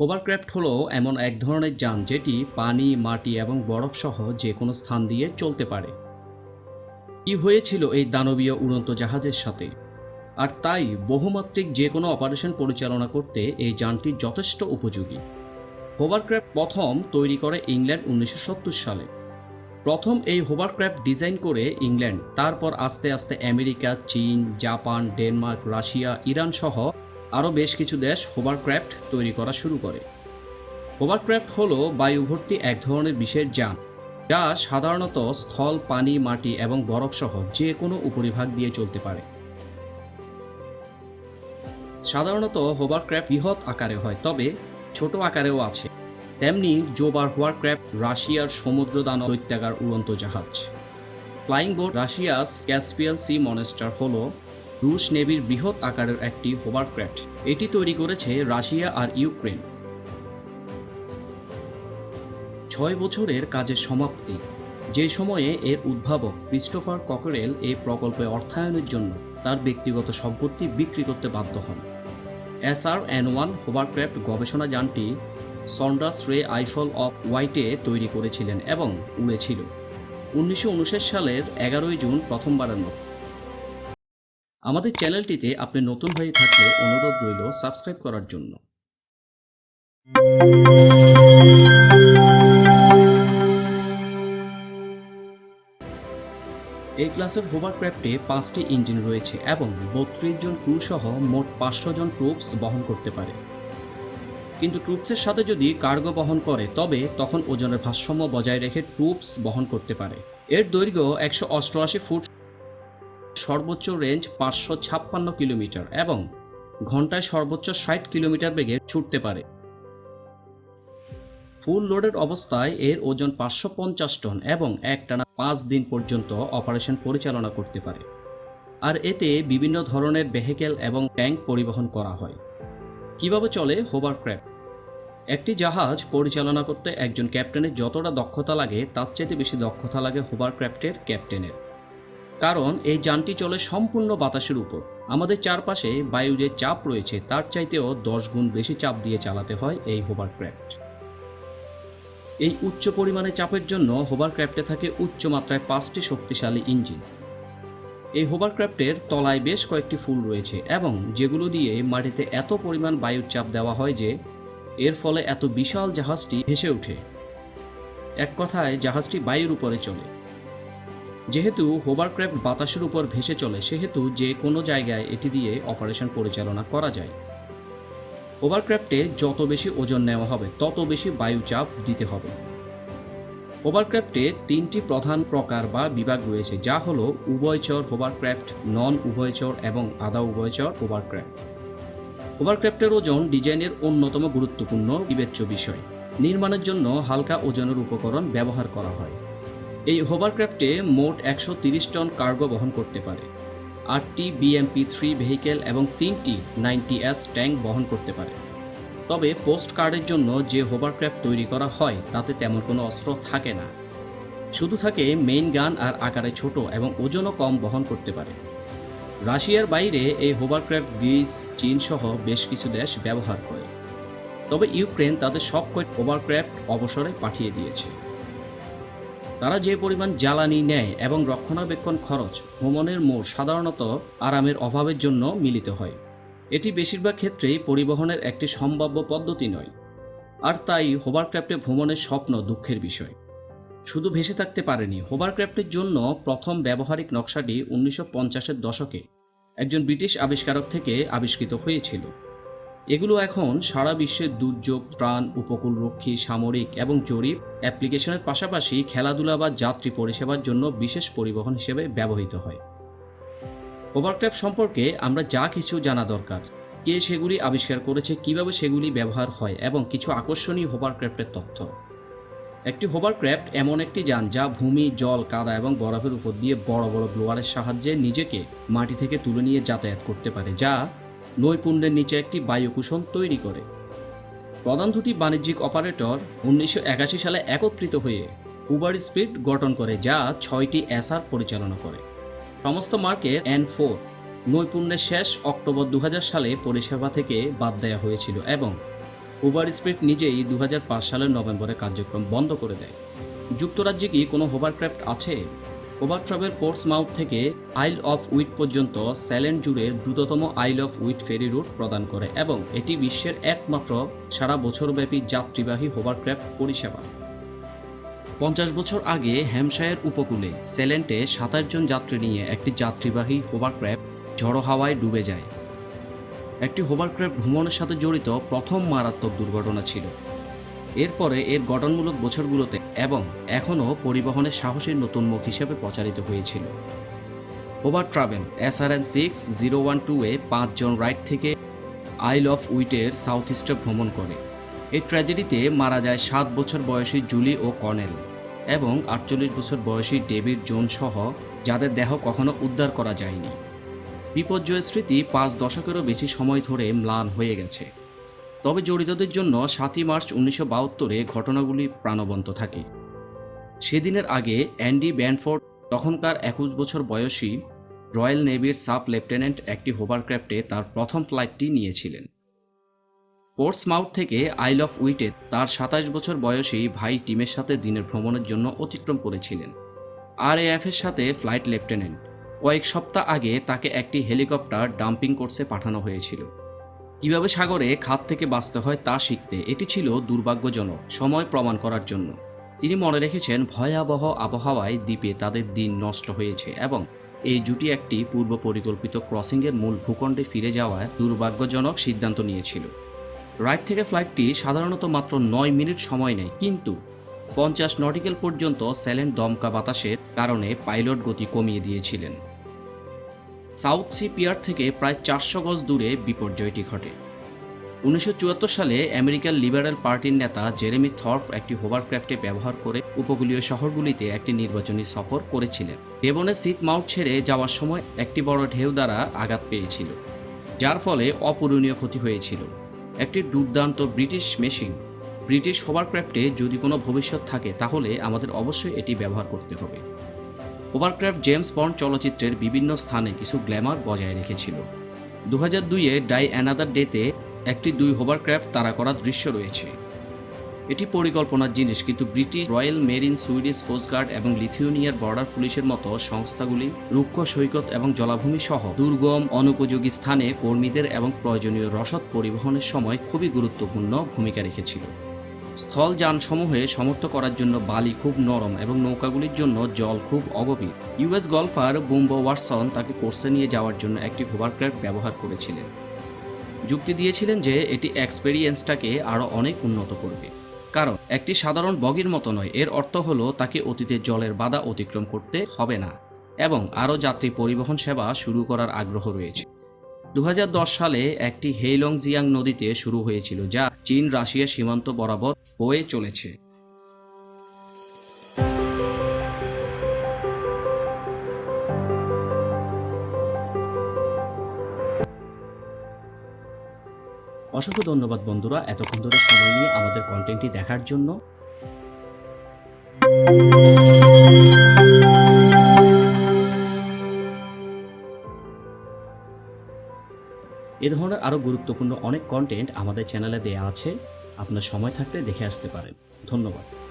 Hovercraft হলো এমন এক ধরনের যান যেটি পানি, মাটি এবং বরফ সহ যে কোনো স্থান দিয়ে চলতে পারে। কি হয়েছিল এই দানবীয় উড়ন্ত জাহাজের সাথে? আর তাই বহুমাত্রিক যে কোনো অপারেশন পরিচালনা করতে এই যানটি যথেষ্ট উপযোগী। হোভারক্রাফট প্রথম তৈরি করে ইংল্যান্ড উনিশশো সত্তর সালে। প্রথম এই হোভারক্রাফট ডিজাইন করে ইংল্যান্ড, তারপর আস্তে আস্তে আমেরিকা, চীন, জাপান, ডেনমার্ক, রাশিয়া, ইরান সহ আরও বেশ কিছু দেশ হোভারক্রাফট তৈরি করা শুরু করে। হোভারক্রাফট হল বায়ুভর্তি এক ধরনের বিশেষ যান, যা সাধারণত স্থল, পানি, মাটি এবং বরফ সহ যে কোনো উপরিভাগ দিয়ে চলতে পারে। সাধারণত হোভারক্রাফট বৃহৎ আকারে হয়, তবে ছোট আকারেও আছে। তেমনি জোবার হোয়ারক্রাফট রাশিয়ার সমুদ্রদান দৈত্যাগার উড়ন্ত জাহাজ। Flying boat Russia's Caspian sea monster হল রুশ নেভির বৃহৎ আকারের একটি হোভারক্রাফট এটি তৈরি করেছে রাশিয়া আর ইউক্রেন। ছয় বছরের কাজের সমাপ্তি। যে সময়ে এর উদ্ভাবক ক্রিস্টোফার ককরেল এই প্রকল্পে অর্থায়নের জন্য তার ব্যক্তিগত সম্পত্তি বিক্রি করতে বাধ্য হন। এসআর এন ওয়ান হোভারক্রাফট গবেষণা যানটি সন্ডাস রে আইফল অফ হোয়াইটে তৈরি করেছিলেন এবং উড়েছিল। উনিশশো সালের এগারোই জুন প্রথমবারের মতো। আমাদের চ্যানেলটিতে আপনি নতুন হয়ে থাকলে অনুরোধ রইল সাবস্ক্রাইব করার জন্য। এই ক্লাসের হোভারক্রাফটে পাঁচটি ইঞ্জিন রয়েছে এবং বত্রিশ জন ক্রু সহ মোট পাঁচশো জন ট্রুপস বহন করতে পারে। কিন্তু ট্রুপসের সাথে যদি কার্গো বহন করে, তবে তখন ওজনের ভারসাম্য বজায় রেখে ট্রুপস বহন করতে পারে। এর দৈর্ঘ্য একশো অষ্টআশি ফুট সর্বোচ্চ রেঞ্জ পাঁচশো ছাপ্পান্ন কিলোমিটার এবং ঘন্টায় সর্বোচ্চ ষাট কিলোমিটার বেগে ছুটতে পারে। ফুল লোডেড অবস্থায় এর ওজন পাঁচশো পঞ্চাশ টন এবং একটানা পাঁচ দিন পর্যন্ত অপারেশন পরিচালনা করতে পারে। আর এতে বিভিন্ন ধরনের ভেহিকেল এবং ট্যাঙ্ক পরিবহন করা হয়। কীভাবে চলে? হোভারক্র্যাফট একটি জাহাজ পরিচালনা করতে একজন ক্যাপ্টেনের যতটা দক্ষতা লাগে, তার চাইতে বেশি দক্ষতা লাগে হোভারক্রাফটের ক্যাপ্টেনের। কারণ এই যানটি চলে সম্পূর্ণ বাতাসের উপর। আমাদের চারপাশে বায়ু যে চাপ রয়েছে, তার চাইতেও দশ গুণ বেশি চাপ দিয়ে চালাতে হয় এই হোভারক্রাফট এই উচ্চ পরিমাণে চাপের জন্য হোভারক্রাফটে থাকে উচ্চ মাত্রায় পাঁচটি শক্তিশালী ইঞ্জিন। এই হোভারক্রাফটের তলায় বেশ কয়েকটি ফুল রয়েছে এবং যেগুলো দিয়ে মাটিতে এত পরিমাণ বায়ুর চাপ দেওয়া হয় যে এর ফলে এত বিশাল জাহাজটি ভেসে ওঠে। এক কথায়, জাহাজটি বায়ুর উপরে চলে। যেহেতু হোভারক্রাফট বাতাসের উপর ভেসে চলে, সেহেতু যে কোনো জায়গায় এটি দিয়ে অপারেশন পরিচালনা করা যায়। হোভারক্রাফটে যত বেশি ওজন নেওয়া হবে, তত বেশি বায়ু চাপ দিতে হবে। হোভারক্রাফটে তিনটি প্রধান প্রকার বা বিভাগ রয়েছে, যা হলো উভয়চর হোভারক্রাফট নন উভয়চর এবং আধা উভয়চর হোভারক্রাফট হোভারক্রাফটের ওজন ডিজাইনের অন্যতম গুরুত্বপূর্ণ বিবেচ্য বিষয়। নির্মাণের জন্য হালকা ওজনের উপকরণ ব্যবহার করা হয়। এই হোভারক্রাফটে মোট একশো টন কার্গো বহন করতে পারে। আটটি বিএমপি থ্রি ভেহিকেল এবং তিনটি নাইনটি এস ট্যাঙ্ক বহন করতে পারে। তবে পোস্ট কার্ডের জন্য যে হোভারক্রাফট তৈরি করা হয়, তাতে তেমন কোনো অস্ত্র থাকে না। শুধু থাকে মেইন গান আর আকারে ছোট এবং ওজনও কম বহন করতে পারে। রাশিয়ার বাইরে এই হোভারক্রাফট গ্রিস চীন সহ বেশ কিছু দেশ ব্যবহার করে। তবে ইউক্রেন তাদের সব কয়েক হোভারক্রাফট অবসরে পাঠিয়ে দিয়েছে। তারা যে পরিমাণ জ্বালানি নেয় এবং রক্ষণাবেক্ষণ খরচ ভ্রমণের মোড় সাধারণত আরামের অভাবের জন্য মিলিত হয়। এটি বেশিরভাগ ক্ষেত্রেই পরিবহনের একটি সম্ভাব্য পদ্ধতি নয়। আর তাই হোভারক্রাফটে ভ্রমণের স্বপ্ন দুঃখের বিষয়। শুধু ভেসে থাকতে পারেনি হোভারক্রাফটের জন্য প্রথম ব্যবহারিক নকশাটি উনিশশো পঞ্চাশের দশকে একজন ব্রিটিশ আবিষ্কারক থেকে আবিষ্কৃত হয়েছিল। এগুলো এখন সারা বিশ্বের দুর্যোগ, ত্রাণ, উপকূলরক্ষী, সামরিক এবং জরিপ অ্যাপ্লিকেশনের পাশাপাশি খেলাধুলা বা যাত্রী পরিষেবার জন্য বিশেষ পরিবহন হিসেবে ব্যবহৃত হয়। হোভারক্রাফট সম্পর্কে আমরা যা কিছু জানা দরকার, কে সেগুলি আবিষ্কার করেছে, কীভাবে সেগুলি ব্যবহার হয় এবং কিছু আকর্ষণীয় হোভারক্রাফটের তথ্য। একটি হোভারক্রাফট এমন একটি যান যা ভূমি, জল, কাদা এবং বরফের উপর দিয়ে বড় বড় ব্লোয়ারের সাহায্যে নিজেকে মাটি থেকে তুলে নিয়ে যাতায়াত করতে পারে, যা নৈপুণ্যের নিচে একটি বায়ুকুশন তৈরি করে। প্রধান দুটি বাণিজ্যিক অপারেটর উনিশশো একাশি সালে একত্রিত হয়ে উবার স্পিড গঠন করে, যা ছয়টি এসআর পরিচালনা করে। সমস্ত মার্কের এন ফোর নৈপুণ্যের শেষ অক্টোবর দু হাজার সালে পরিষেবা থেকে বাদ দেওয়া হয়েছিল এবং উবার স্পিড নিজেই দু হাজার পাঁচ সালের নভেম্বরে কার্যক্রম বন্ধ করে দেয়। যুক্তরাজ্যে কি কোনো হোভারক্রাফট আছে? হোভার ট্রাভেল পোর্টসমাউথ থেকে আইল অফ উইট পর্যন্ত স্যালেন্ট জুড়ে দ্রুততম আইল অফ উইট ফেরি রুট প্রদান করে এবং এটি বিশ্বের একমাত্র সারা বছরব্যাপী যাত্রীবাহী হোভারক্রাফট পরিষেবা। পঞ্চাশ বছর আগে হ্যামশায়ার উপকূলে সেলেন্টে সাতাশ জন যাত্রী নিয়ে একটি যাত্রীবাহী হোভারক্রাফট ঝড়ো হাওয়ায় ডুবে যায়। একটি হোভারক্রাফট ভ্রমণের সাথে জড়িত প্রথম মারাত্মক দুর্ঘটনা ছিল। এরপরে এর গঠনমূলক বছরগুলোতে এবং এখনও পরিবহনের সাহসের নতুন মুখ হিসেবে প্রচারিত হয়েছিল। Over travel S R N six zero one two A পাঁচজন রাইড থেকে আইল অফ উইটের সাউথ ইস্টে ভ্রমণ করে। এই ট্র্যাজেডিতে মারা যায় সাত বছর বয়সী জুলি ও কর্নেল এবং আটচল্লিশ বছর বয়সী ডেভিড জোন সহ, যাদের দেহ কখনো উদ্ধার করা যায়নি। বিপর্যয়ের স্মৃতি পাঁচ দশকেরও বেশি সময় ধরে ম্লান হয়ে গেছে। তবে জড়িতদের জন্য সাতই মার্চ উনিশশো বাহাত্তরে ঘটনাগুলি প্রাণবন্ত থাকে। সেদিনের আগে অ্যান্ডি ব্যানফোর্ড, তখনকার একুশ বছর বয়সী রয়্যাল নেভির সাব লেফটেন্যান্ট একটি হোভারক্রাফটে তার প্রথম ফ্লাইটটি নিয়েছিলেন। পোর্টসমাউথ থেকে আইল অফ উইটে তার সাতাশ বছর বয়সী ভাই টিমের সাথে দিনের ভ্রমণের জন্য অতিক্রম করেছিলেন। আর এর সাথে ফ্লাইট লেফটেন্যান্ট। কয়েক সপ্তাহ আগে তাকে একটি হেলিকপ্টার ডাম্পিং কোর্সে পাঠানো হয়েছিল। কীভাবে সাগরে খাত থেকে বাঁচতে হয় তা শিখতে এটি ছিল দুর্ভাগ্যজনক সময় প্রমাণ করার জন্য। তিনি মনে রেখেছেন, ভয়াবহ আবহাওয়ায় দ্বীপে তাদের দিন নষ্ট হয়েছে এবং এই জুটি একটি পূর্ব পরিকল্পিত ক্রসিংয়ের মূল ভূখণ্ডে ফিরে যাওয়ায় দুর্ভাগ্যজনক সিদ্ধান্ত নিয়েছিল। রাইট থেকে ফ্লাইটটি সাধারণত মাত্র নয় মিনিট সময় নেয়, কিন্তু পঞ্চাশ নটিক্যাল পর্যন্ত স্যালেন্ট দমকা বাতাসের কারণে পাইলট গতি কমিয়ে দিয়েছিলেন। সাউথ সি পিয়ার থেকে প্রায় চারশো গজ দূরে বিপর্যয়টি ঘটে। উনিশশো চুয়াত্তর সালে আমেরিকান লিবারেল পার্টির নেতা জেরেমি থর্ফ একটি হোভারক্রাফটে ব্যবহার করে উপকূলীয় শহরগুলিতে একটি নির্বাচনী সফর করেছিলেন। ডেবনে সিট মাউন্ট ছেড়ে যাওয়ার সময় একটি বড় ঢেউ দ্বারা আঘাত পেয়েছিল, যার ফলে অপূরণীয় ক্ষতি হয়েছিল। একটি দুর্দান্ত ব্রিটিশ মেশিন। ব্রিটিশ হোভারক্রাফটে যদি কোনো ভবিষ্যৎ থাকে, তাহলে আমাদের অবশ্যই এটি ব্যবহার করতে হবে। হোভারক্রাফট জেমস বন্ড চলচ্চিত্রের বিভিন্ন স্থানে কিছু গ্ল্যামার বজায় রেখেছিল। দু হাজার দুইয়ে ডাই অ্যানাদার ডেতে একটি দুই হোভারক্রাফট তাড়া করা দৃশ্য রয়েছে। এটি পরিকল্পনার জিনিস, কিন্তু British, Royal Marine, Swedish coastguard এবং লিথিওনিয়ার বর্ডার পুলিশের মতো সংস্থাগুলি রুক্ষ সৈকত এবং জলাভূমি সহ দুর্গম, অনুপযোগী স্থানে কর্মীদের এবং প্রয়োজনীয় রসদ পরিবহনের সময় খুবই গুরুত্বপূর্ণ ভূমিকা রেখেছিল। স্থল যানসমূহে সমর্থ করার জন্য বালি খুব নরম এবং নৌকাগুলির জন্য জল খুব অগভীর। ইউএস গলফার বুম্বো ওয়াটসন তাকে কোর্সে নিয়ে যাওয়ার জন্য একটি হোভারক্রাফট ব্যবহার করেছিলেন। যুক্তি দিয়েছিলেন যে এটি এক্সপেরিয়েন্সটাকে আরও অনেক উন্নত করবে। কারণ, একটি সাধারণ বগির মতো নয়, এর অর্থ হলো তাকে অতীতে জলের বাধা অতিক্রম করতে হবে না এবং আরও যাত্রী পরিবহন সেবা শুরু করার আগ্রহ রয়েছে। দু হাজার দশ সালে একটি হেইলংজিয়াং নদীতে শুরু হয়েছিল, যা চীন, রাশিয়া সীমান্ত বরাবর বয়ে চলেছে। অসংখ্য ধন্যবাদ বন্ধুরা, এতক্ষণ ধরে সময় নিয়ে আমাদের কন্টেন্টটি দেখার জন্য। এ ধরনের আরও গুরুত্বপূর্ণ অনেক কন্টেন্ট আমাদের চ্যানেলে দেয়া আছে। আপনার সময় থাকলে দেখে আসতে পারেন। ধন্যবাদ।